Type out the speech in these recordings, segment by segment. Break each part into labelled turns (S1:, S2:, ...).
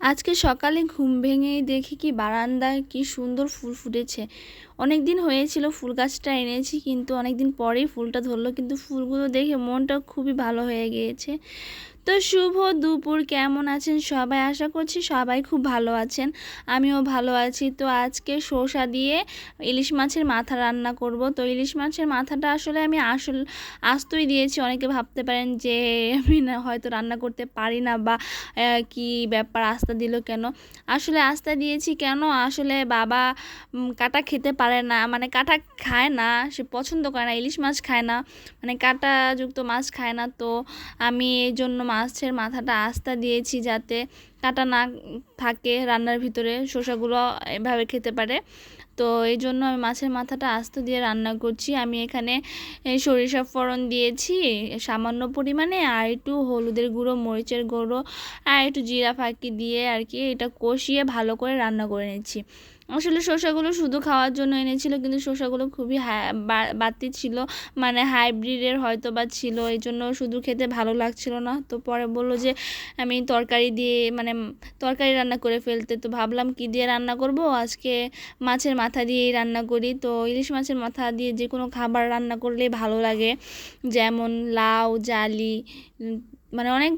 S1: আজকে সকালে ঘুম ভেঙেই দেখি কি বারান্দায় কি সুন্দর ফুল ফুটেছে। অনেক দিন হয়েছিল ফুল গাছটা এনেছি, কিন্তু অনেক দিন পরেই ফুলটা ধরলো, কিন্তু ফুলগুলো দেখে মনটা খুবই ভালো হয়ে গিয়েছে। তো শুভ দুপুর। কেমন আছেন সবাই? আশা করছি সবাই খুব ভালো আছেন। আমিও ভালো আছি। তো আজকে শসা দিয়ে ইলিশ মাছের মাথা রান্না করব। তো ইলিশ মাছের মাথাটা আসলে আমি আসল আস্তই দিয়েছি। অনেকে ভাবতে পারেন যে আমি না হয়তো রান্না করতে পারি না বা কি ব্যাপার আস্তা দিল কেন? আসলে আস্তা দিয়েছি কেন? আসলে বাবা কাটা খেতে পারে না। মানে কাটা খায় না, সে পছন্দ করে না। ইলিশ মাছ খায় না। মানে কাঁটাযুক্ত মাছ খায় না। তো আমি এই জন্য মাছের মাথাটা আস্তা দিয়েছি যাতে কাটা না থাকে রান্নার ভিতরে, শসাগুলো এভাবে খেতে পারে। তো এই জন্য আমি মাছের মাথাটা আস্ত দিয়ে রান্না করছি। আমি এখানে সরিষা ফোড়ন দিয়েছি, সামান্য পরিমাণে, আর একটু হলুদের গুঁড়ো, মরিচের গুঁড়ো, আর একটু জিরা ফাঁকি দিয়ে আর কি এটা কষিয়ে ভালো করে রান্না করে নিচ্ছি। আসলে শসাগুলো শুধু খাওয়ার জন্য এনেছিল, কিন্তু শসাগুলো খুবই হা- বা- বাড়তি ছিল। মানে হাইব্রিডের হয়তো বা ছিল, এই জন্য শুধু খেতে ভালো লাগছিল না। তো পরে বলল যে, আমি তরকারি দিয়ে মানে তরকারি রান্না করে ফেলতে। তো ভাবলাম, কি দিয়ে রান্না করব? আজকে মাছের মাথা দিয়েই রান্না করি। তো ইলিশ মাছের মাথা দিয়ে যে কোনো খাবার রান্না করলেই ভালো লাগে। যেমন লাউ, জালি মানে অনেক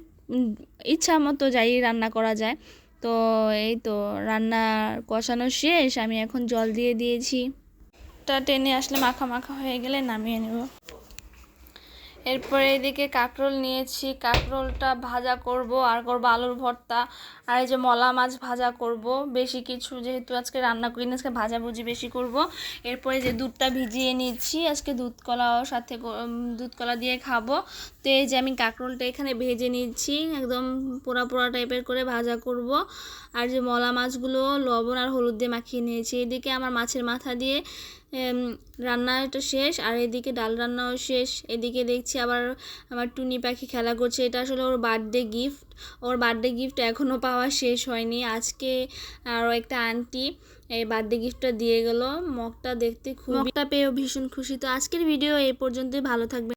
S1: ইচ্ছা মতো যাই রান্না করা যায়। তো এই তো রান্না কষানো শেষ, আমি এখন জল দিয়ে দিয়েছি। টা টেনে আসলে মাখা মাখা হয়ে গেলে নামিয়ে নেব। এরপরে এদিকে কাঁকরোল নিয়েছি। কাঁকরোলটা ভাজা করব, আর করব আলুর ভর্তা, আর এই যে মলা মাছ ভাজা করব। বেশি কিছু যেহেতু আজকে রান্না করি না আজকে ভাজাভুজি বেশি করব। এরপরে যে দুধটা ভিজিয়ে নিচ্ছি আজকে দুধ কলাও সাথে দুধ কলা দিয়ে খাব। তো এই যে আমি কাঁকরোলটা এখানে ভেজে নিচ্ছি একদম পোড়া পোড়া টাইপের করে ভাজা করব। আর যে মলা মাছগুলো, লবণ আর হলুদ দিয়ে মাখিয়ে নিয়েছি। এদিকে আমার মাছের মাথা দিয়ে রান্নাটা শেষ, আর এদিকে ডাল রান্নাও শেষ। এদিকে দেখছি আবার আমার টুনি পাখি খেলা করছে। এটা আসলে ওর বার্থডে গিফট ওর বার্থডে গিফট এখনও পাওয়া শেষ হয়নি। আজকে আরও একটা আন্টি এই বার্থডে গিফটটা দিয়ে গেল। মগটা দেখতে খুব মগটা পেয়েও ভীষণ খুশি। তো আজকের ভিডিও এই পর্যন্তই। ভালো থাকবে